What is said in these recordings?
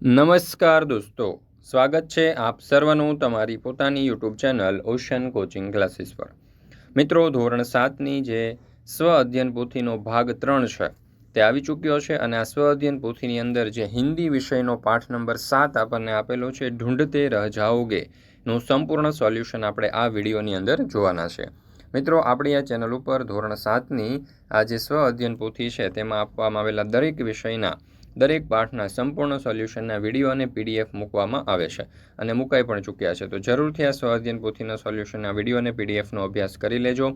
નમસ્કાર દોસ્તો સ્વાગત છે આપ સર્વનું તમારી પોતાની YouTube channel ocean coaching classes પર મિત્રો ધોરણ સાતની જે સ્વ અધ્યયન પોથીનો ભાગ ત્રણ છે તે આવી ચૂક્યો છે અને આ સ્વ અધ્યયન પોથીની અંદર જે હિન્દી વિષયનો પાઠ નંબર સાત આપણને આપેલો છે ઢૂંઢતે રહ જાઓગે નું સંપૂર્ણ સોલ્યુશન આપણે આ વિડીયોની અંદર જોવાના છે મિત્રો આપણી આ ચેનલ ઉપર ધોરણ સાતની આ જે સ્વ અધ્યયન પોથી છે તેમાં આપવામાં આવેલા દરેક વિષયના દરેક પાઠના સંપૂર્ણ સોલ્યુશનના વિડીયો અને પીડીએફ મૂકવામાં આવે છે અને મુકાઈ પણ ચૂક્યા છે તો જરૂરથી આ સ્વાધ્યન પોથીના સોલ્યુશનના વિડીયો અને પીડીએફનો અભ્યાસ કરી લેજો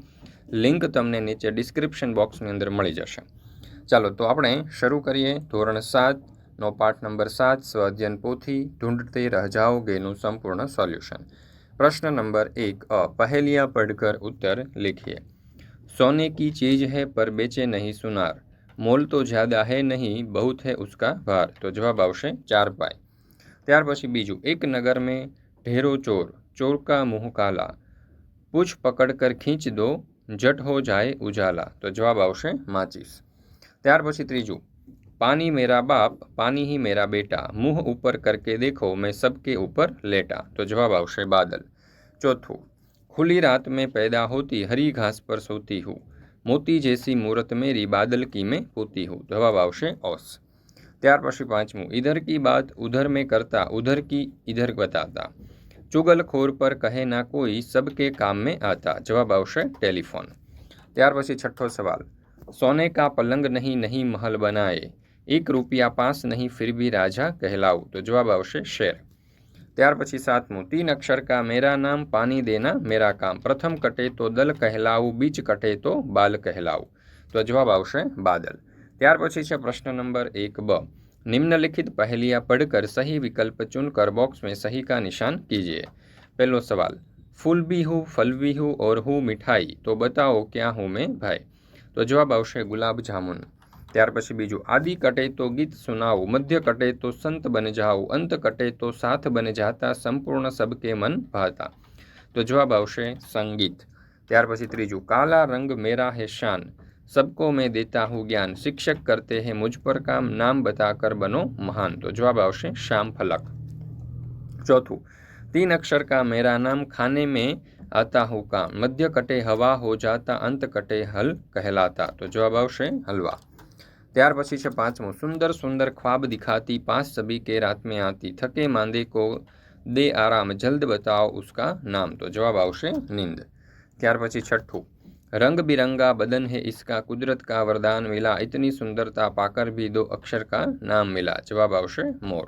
લિંક તમને નીચે ડિસ્ક્રિપ્શન બોક્સની અંદર મળી જશે ચાલો તો આપણે શરૂ કરીએ ધોરણ સાત નો પાઠ નંબર સાત સ્વાધ્યન પોથી ઢૂંઢતી રજાઓ ગેનું સંપૂર્ણ સોલ્યુશન પ્રશ્ન નંબર એક અ પહેલિયા પડઘર ઉત્તર લિખીએ સોને કી ચીજ હૈ પર બેચે નહીં સુનાર मोल तो ज्यादा है नहीं बहुत है उसका भार तो जवाब આવશે 4π ત્યાર પછી બીજું એક નગર મેં ઢેરો ચોર ચોરકા મુખ કાળા પૂછ પકડી કર ખેંચ દો જટ હો જાયે ઉજાલા તો જવાબ આવશે માચીસ ત્યાર પછી ત્રીજું પાણી મેરા બાપ પાણી હી મેરા બેટા મુહ ઉપર કરકે દેખો મે સબકે ઉપર લેટા તો જવાબ આવશે बादल ચોથું ખુલી રાત મે પેદા હોતી હરી ઘાસ પર સોતી હું मोती जैसी मूर्त मेरी बादल की मैं पोती हूँ जवाब आवश्य औस त्यार पशी पांचमू इधर की बात उधर में करता उधर की इधर बताता चुगल खोर पर कहे ना कोई सबके काम में आता जवाब आशे टेलीफोन त्यार पशी छठो सवाल सोने का पलंग नहीं नहीं महल बनाए एक रुपया पास नहीं फिर भी राजा कहलाऊ तो जवाब आवश्य शेर त્યાર પછી 7મો 3 અક્ષર કા મેરા નામ પાણી દેના મેરા કામ પ્રથમ कटे तो दल કહલાઉ બીચ कटे तो बाल કહલાઉ તો જવાબ આવશે बादल ત્યાર પછી છે પ્રશ્ન નંબર 1 બ નિમ્નલખિત પહલિયા પઢકર સહી વિકલ્પ ચુનકર બોક્સ મે સહી કા નિશાન કીજીએ પેલો સવાલ ફૂલ બી હું ફલ બી હું ઓર હું મીઠાઈ તો બતાવો કે હું મે ભાઈ તો જવાબ આવશે ગુલાબ જામુન त्यार પછી બીજું આદિ કટે તો ગીત સુનાવો મધ્ય કટે તો સંત બન જાઓ અંત કટે તો સાથ બન જાતા સંપૂર્ણ સબકે મન ભાતા તો જવાબ આવશે त्यार ત્યાર પછી ત્રીજું કાલા રંગ મેરા હે सबको मैं देता हूँ ज्ञान शिक्षक करते हैं मुझ पर काम नाम बताकर बनो महान तो जवाब आवश्य श्याम फलक चौथू तीन अक्षर का मेरा नाम खाने में आता हूँ काम मध्य कटे हवा हो जाता अंत कटे हल कहलाता तो जवाब आवश्य हलवा ત્યાર પછી છે પાંચમું સુંદર સુંદર ખ્વાબ દિખાતી પાંચ સભી કે રાત મેં આતી થકે માંદે કો દે આરામ જલ્દ બતાવો ઉસકા નામ તો જવાબ આવશે નીંદ ત્યાર પછી છઠ્ઠું રંગ બિરંગા બદન है इसका કુદરત કા वरदान मिला इतनी સુંદરતા પાકર भी दो અક્ષર કા નામ मिला જવાબ આવશે મોર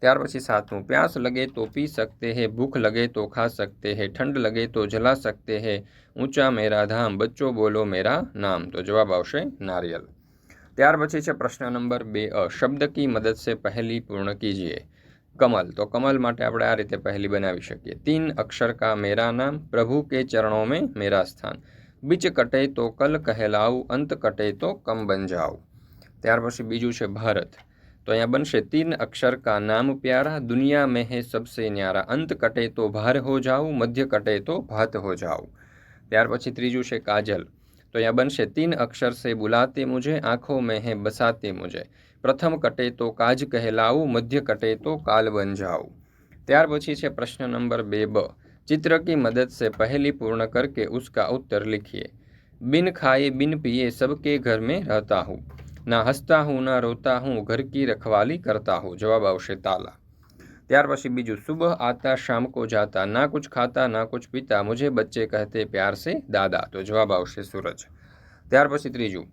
ત્યાર પછી સાતમું પ્યાસ લગે તો પી સકતે હે ભૂખ લગે તો ખા સકતે હે ઠંડ લગે તો જલા સકતે હે ઊંચા મેરા ધામ બચ્ચો બોલો મેરા નામ તો જવાબ આવશે નારિયેલ ત્યાર પછી છે પ્રશ્ન નંબર બે અ શબ્દ કી મદદ સે પહેલી પૂર્ણ કીજીએ કમલ તો કમલ માટે આપણે આ રીતે પહેલી બનાવી શકીએ તીન અક્ષર કા મેરા નામ પ્રભુ કે ચરણો મેં મેરા સ્થાન બીચ કટે તો કલ કહેલાઉ અંત કટે તો કમ બન જાવ ત્યાર પછી બીજું છે ભારત તો અહીંયા બનશે તીન અક્ષર કા નામ પ્યારા દુનિયા મેં હે સબસે ન્યારા અંત કટે તો ભાર હો જાઉં મધ્ય કટે તો ભાત હો જાઉં ત્યાર પછી ત્રીજું છે કાજલ तो यह बनशे तीन अक्षर से बुलाते मुझे आँखों में है बसाते मुझे प्रथम कटे तो काज कहलाऊ मध्य कटे तो काल बन जाऊ त्यार पी से प्रश्न नंबर बे ब चित्र की मदद से पहली पूर्ण करके उसका उत्तर लिखिए बिन खाए बिन पिए सबके घर में रहता हूँ ना हंसता हूँ ना रोता हूँ घर की रखवाली करता हूँ जवाब आवश्यक ताला ત્યાર પછી બીજું સુબહ આતા શામ કો જાતા ના કુછ ખાતા ના કુછ પીતા મુજે બચ્ચે કહેતે પ્યાર સે દાદા તો જવાબ આવશે સૂરજ ત્યાર પછી ત્રીજું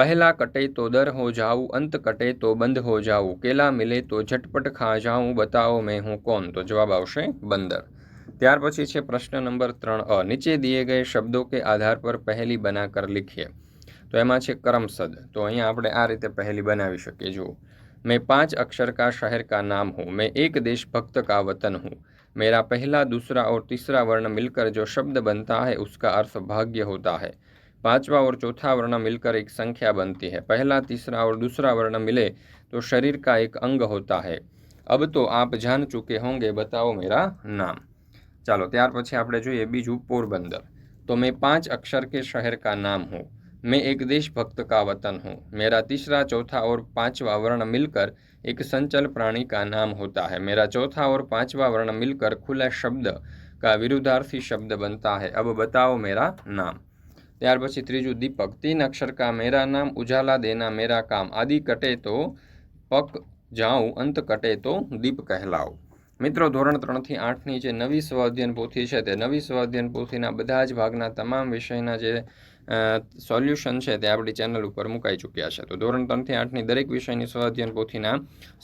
પહેલા કટે તો દર હો જાઉં અંત કટે તો બંધ હો જાઉં કેલા મિલે તો ઝટપટ ખા જાઉં બતાવો મેં હું કોણ તો જવાબ આવશે બંદર ત્યાર પછી છે પ્રશ્ન નંબર ત્રણ અ નીચે દીએ ગયે શબ્દો કે આધાર પર પહેલી બનાકર લીખીએ તો એમાં છે કરમસદ તો અહીંયા આપણે આ રીતે પહેલી બનાવી શકીએ જુઓ मैं पांच अक्षर का शहर का नाम हूँ मैं एक देशभक्त का वतन हूँ मेरा पहला दूसरा और तीसरा वर्ण मिलकर जो शब्द बनता है उसका अर्थ भाग्य होता है पांचवा और चौथा वर्ण मिलकर एक संख्या बनती है पहला तीसरा और दूसरा वर्ण मिले तो शरीर का एक अंग होता है अब तो आप जान चुके होंगे बताओ मेरा नाम चलो त्यार पे आप जुए बीजू पोरबंदर तो मैं पांच अक्षर के शहर का नाम हूँ मैं एक देशभक्त का वतन हूँ मेरा तीसरा चौथा और पांचवा वर्ण मिलकर एक संचल प्राणी का नाम होता है मेरा चौथा और पांचवा वर्ण मिलकर खुला शब्द का विरुद्धार्थी शब्द बनता है अब बताओ मेरा नाम ત્યાર પછી ત્રીજું દીપક તીન અક્ષર કા મેરા નામ ઉજાલા દેના મેરા કામ આદિ કટે તો પક જાઉં અંત કટે તો દીપ કહેલાઓ મિત્રો ધોરણ ત્રણથી આઠની જે નવી સ્વાધ્યન પોથી છે તે નવી સ્વાધ્યન પોથીના બધા જ ભાગના તમામ વિષયના જે સોલ્યુશન છે તે આપણી ચેનલ ઉપર મુકાઈ ચૂક્યા છે તો ધોરણ ત્રણથી આઠની દરેક વિષયની સ્વાધ્યન પોથીના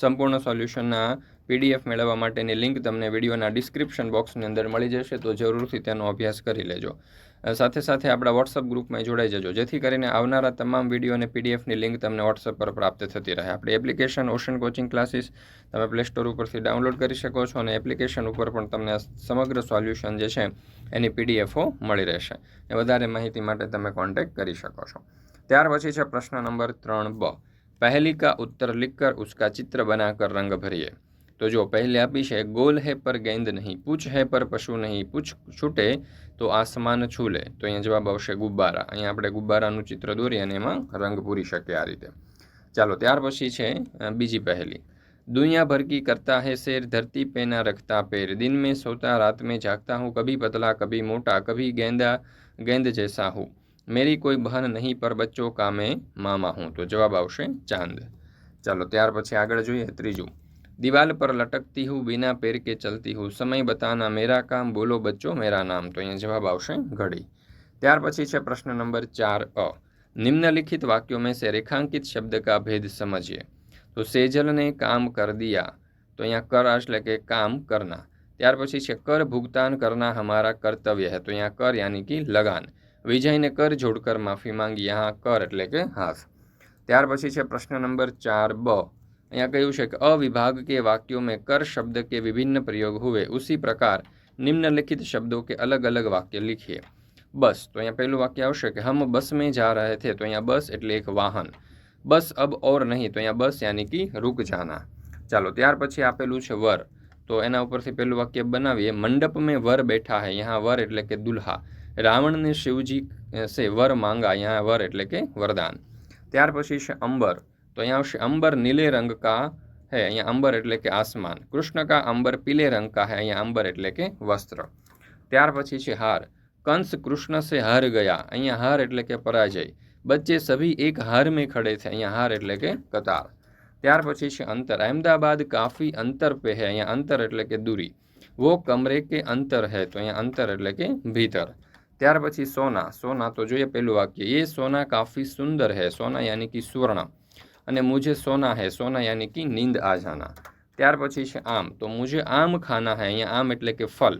સંપૂર્ણ સોલ્યુશનના પીડીએફ મેળવવા માટેની લિંક તમને વિડીયોના ડિસ્ક્રિપ્શન બોક્સની અંદર મળી જશે તો જરૂરથી તેનો અભ્યાસ કરી લેજો સાથે સાથે આપણા વોટ્સઅપ ગ્રુપમાં જોડાઈ જજો જેથી કરીને આવનારા તમામ વિડીયો અને પીડીએફની લિંક તમને વોટ્સઅપ પર પ્રાપ્ત થતી રહે આપણી એપ્લિકેશન ઓશન કોચિંગ ક્લાસીસ તમે પ્લે સ્ટોર ઉપરથી ડાઉનલોડ કરી શકો છો અને એપ્લિકેશન ઉપર પણ તમને સમગ્ર સોલ્યુશન જે છે એની પીડીએફઓ મળી રહેશે એ વધારે માહિતી માટે તમે કોન્ટેક્ટ કરી શકો છો ત્યાર પછી છે પ્રશ્ન નંબર ત્રણ બ પહેલી કા ઉત્તર લિખકર ઉસકા ચિત્ર બનાકર રંગ ભરીએ તો જો પહેલે આપી છે ગોલ હે પર ગેંદ નહીં પૂછ હે પર પશુ નહીં પૂછ છૂટે તો આસમાન છૂલે તો અહીંયા જવાબ આવશે ગુબ્બારા અહીંયા આપણે ગુબ્બારાનું ચિત્ર દોરી અને એમાં રંગ પૂરી શકીએ આ રીતે ચાલો ત્યાર પછી છે બીજી પહેલી દુનિયા ભર કરતા હે શેર ધરતી પેના રખતા પેર દિન મેં સોતા રાત મેં જાગતા હું કભી પતલા કભી મોટા કભી ગેંદા ગેંદ જૈસા હું મેરી કોઈ બહન નહીં પર બચ્ચો કામે મામા હું તો જવાબ આવશે ચાંદ ચાલો ત્યાર પછી આગળ જોઈએ ત્રીજું दीवाल पर लटकती हूँ बिना पैर के चलती हूँ समय बताना मेरा काम बोलो बच्चों मेरा नाम तो यहाँ जवाब आड़ी त्यार प्रश्न नंबर चार अ निम्नलिखित वाक्यों में से रेखांकित शब्द का भेद समझिए तो सेजल ने काम कर दिया तो अँ कर एट्ले के काम करना त्यार पी कर भुगतान करना हमारा कर्तव्य है तो अँ कर यानी कि लगान विजय ने कर जोड़कर माफी मांगी यहाँ कर एट्ले कि हाथ त्यार प्रश्न नंबर चार ब અહીંયા કહ્યું છે કે અવિભાગ કે વાક્યોમાં કર શબ્દ કે વિભિન્ન પ્રયોગ ہوئے۔ ઉસી પ્રકાર નિમ્ન લિખિત શબ્દો કે અલગ અલગ વાક્ય લખીએ. બસ તો અહીંયા પહેલું વાક્ય આવશે કે હમ બસ મેં જા રહે تھے તો અહીંયા બસ એટલે એક વાહન. બસ અબ ઓર નહીં તો અહીંયા બસ યાની કે रुक जाना. ચાલો ત્યાર પછી આપેલું છે વર તો એના ઉપરથી પહેલું વાક્ય બનાવીએ મંડપ મેં વર બેઠા હૈ. અહીંયા વર એટલે કે dulha. રામણ ને શિવજી સે વર માંગા. અહીંયા વર એટલે કે वरदान. ત્યાર પછી છે અંબર तो यहां अंबर नीले रंग का है यहां अंबर એટલે કે આસમાન કૃષ્ણ કા અंबर पीले रंग का है यहां अंबर એટલે કે वस्त्र ત્યાર પછી છે હાર કંસ કૃષ્ણ સે હાર ગયા અહીં હાર એટલે કે પરાજય બચ્ચે સભી એક હાર મેં ખડે થે અહીં હાર એટલે કે કતાર ત્યાર પછી છે અંત અમદાવાદ કાફી અંત પર હે અહીં અંત એટલે કે દૂરી વો કમરે કે અંત હે તો અહીં અંત એટલે કે ભીતર ત્યાર પછી સોના સોના તો જોઈએ પહેલું વાક્ય એ સોના કાફી સુંદર હે સોના યાની કી સુવર્ણ અને મુજે સોના હે સોના યાની કી નીંદ આજાના ત્યાર પછી છે આમ તો મુજે આમ ખાના હે યા આમ એટલે કે ફલ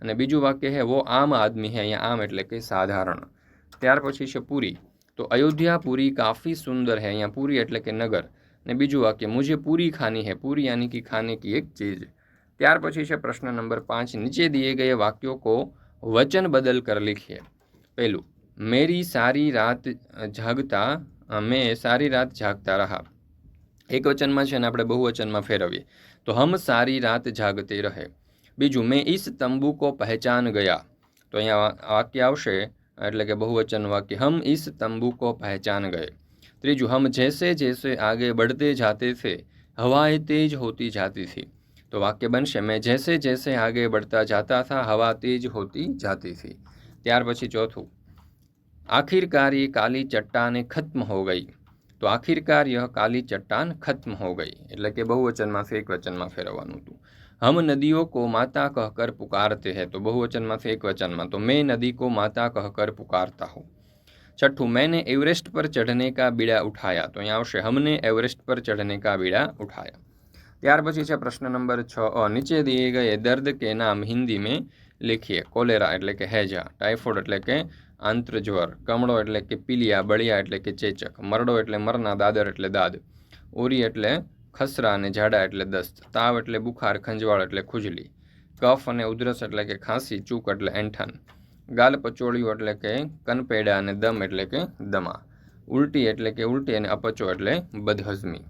અને બીજુ વાક્ય હે વો આમ આદમી હે અયા આમ એટલે કે સાધારણ ત્યાર પછી છે પુરી તો અયોધ્યા પુરી કાફી સુંદર હે અયા પુરી એટલે કે નગર અને બીજુ વાક્ય મુજે પુરી ખાની હે પુરી યાની કી ખાને કી એક ચીજ ત્યાર પછી છે પ્રશ્ન નંબર 5 નીચે دیے گئے વાક્યો કો वचन बदल कर लिखिए પેલું મેરી સારી રાત જાગતા મેં સારી રાત જાગતા રહ્યા એક વચનમાં છે અને આપણે બહુવચનમાં ફેરવીએ તો હમ સારી રાત જાગતે રહે બીજું મેં ઈસ તંબુ કો પહેચાન ગયા તો અહીંયા વાક્ય આવશે એટલે કે બહુવચન વાક્ય હમ ઈસ તંબુ કો પહેચાન ગયે ત્રીજું હમ જૈસે જૈસે આગે બઢતે જાતે થે હવાએ તેજ હોતી જાતી થી તો વાક્ય બનશે મેં જૈસે જૈસે આગે બઢતા જાતા થા હવા તેજ હોતી જાતી થી ત્યાર પછી ચોથું आखिरकार ये काली चट्टान खत्म हो गई तो आखिरकार यह काली चट्टान खत्म हो गई એટલે बहुवचन બહુવચનમાં સે એક વચનમાં ફેરવવાનું હતું हम नदियों को माता कहकर पुकारते हैं तो बहुवचन में से एक वचन में तो मैं नदी को माता कहकर पुकारता हूँ छठू मैंने एवरेस्ट पर चढ़ने का बीड़ा उठाया तो यहाँ आवश्यक हमने एवरेस्ट पर चढ़ने का बीड़ा उठाया त्यार पी से प्रश्न नंबर छ नीचे दिए गए दर्द के नाम हिंदी में लिखिए कोलेरा एट्ले हैजा टाइफोइड एट्ले આંતરજ્વર કમળો એટલે કે પીલિયા બળિયા એટલે કે ચેચક મરડો એટલે મરના દાદર એટલે દાદ ઓરી એટલે ખસરા અને જાડા એટલે દસ્ત તાવ એટલે બુખાર ખંજવાળ એટલે ખુજલી કફ અને ઉધરસ એટલે કે ખાંસી ચૂક એટલે એંઠન ગાલ પચોળિયું એટલે કે કનપેડા અને દમ એટલે કે દમા ઉલટી એટલે કે ઉલટી અને અપચો એટલે બદહજમી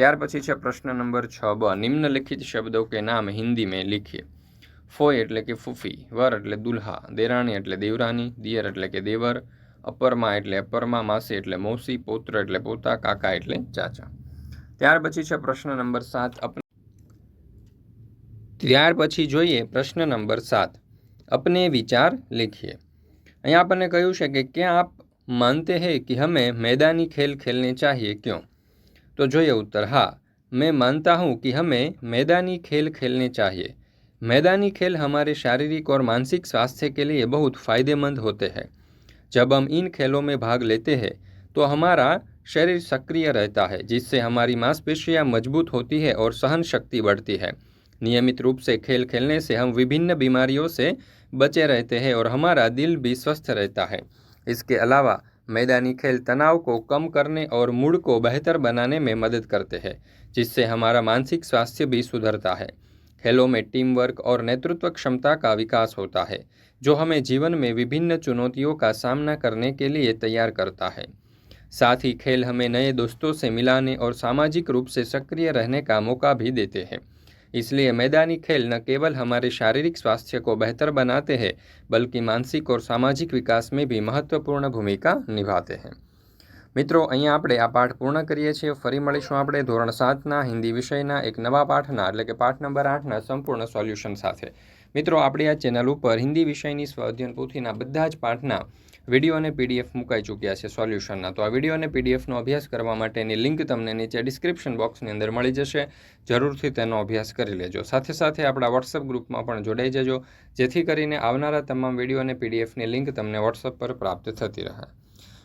ત્યાર પછી છે પ્રશ્ન નંબર છ બ નિમ્નલિખિત શબ્દો કે નામ હિન્દી મેં લીખીએ ફોય એટલે કે ફૂફી વર એટલે દુલ્હા દેરાણી એટલે દેવરાની દિયર એટલે કે દેવર અપરમાં એટલે અપરમાં માસી એટલે મોસી પૌત્ર એટલે પોતા કાકા એટલે ચાચા ત્યાર પછી છે પ્રશ્ન નંબર સાત ત્યાર પછી જોઈએ પ્રશ્ન નંબર સાત અપને વિચાર लिखिए અહીંયા આપણને કહ્યું છે કે ક્યાં આપ માનતે હે કે હમે મેદાની ખેલ ખેલને ચાહીએ ક્યો તો જોઈએ ઉત્તર હા મેં માનતા હું કે હમે મેદાની ખેલ ખેલને ચાહીએ मैदानी खेल हमारे शारीरिक और मानसिक स्वास्थ्य के लिए बहुत फायदेमंद होते हैं जब हम इन खेलों में भाग लेते हैं तो हमारा शरीर सक्रिय रहता है जिससे हमारी मांसपेशियां मजबूत होती है और सहन शक्ति बढ़ती है नियमित रूप से खेल खेलने से हम विभिन्न बीमारियों से बचे रहते हैं और हमारा दिल भी स्वस्थ रहता है इसके अलावा मैदानी खेल तनाव को कम करने और मूड को बेहतर बनाने में मदद करते हैं जिससे हमारा मानसिक स्वास्थ्य भी सुधरता है खेलों में टीम वर्क और नेतृत्व क्षमता का विकास होता है जो हमें जीवन में विभिन्न चुनौतियों का सामना करने के लिए तैयार करता है साथ ही खेल हमें नए दोस्तों से मिलाने और सामाजिक रूप से सक्रिय रहने का मौका भी देते हैं इसलिए मैदानी खेल न केवल हमारे शारीरिक स्वास्थ्य को बेहतर बनाते हैं बल्कि मानसिक और सामाजिक विकास में भी महत्वपूर्ण भूमिका निभाते हैं મિત્રો અહીંયા આપણે આ પાઠ પૂર્ણ કરીએ છીએ ફરી મળીશું આપણે ધોરણ સાતના હિન્દી વિષયના એક નવા પાઠના એટલે કે પાઠ નંબર આઠના સંપૂર્ણ સોલ્યુશન સાથે મિત્રો આપણી આ ચેનલ ઉપર હિન્દી વિષયની સ્વઅધ્યયન પોથીના બધા જ પાઠના વિડીયો અને પીડીએફ મુકાઈ ચૂક્યા છે સોલ્યુશનના તો આ વિડીયો અને પીડીએફનો અભ્યાસ કરવા માટેની લિંક તમને નીચે ડિસ્ક્રિપ્શન બોક્સની અંદર મળી જશે જરૂરથી તેનો અભ્યાસ કરી લેજો સાથે સાથે આપણા વોટ્સઅપ ગ્રુપમાં પણ જોડાઈ જજો જેથી કરીને આવનારા તમામ વિડીયો અને પીડીએફની લિંક તમને વોટ્સઅપ પર પ્રાપ્ત થતી રહે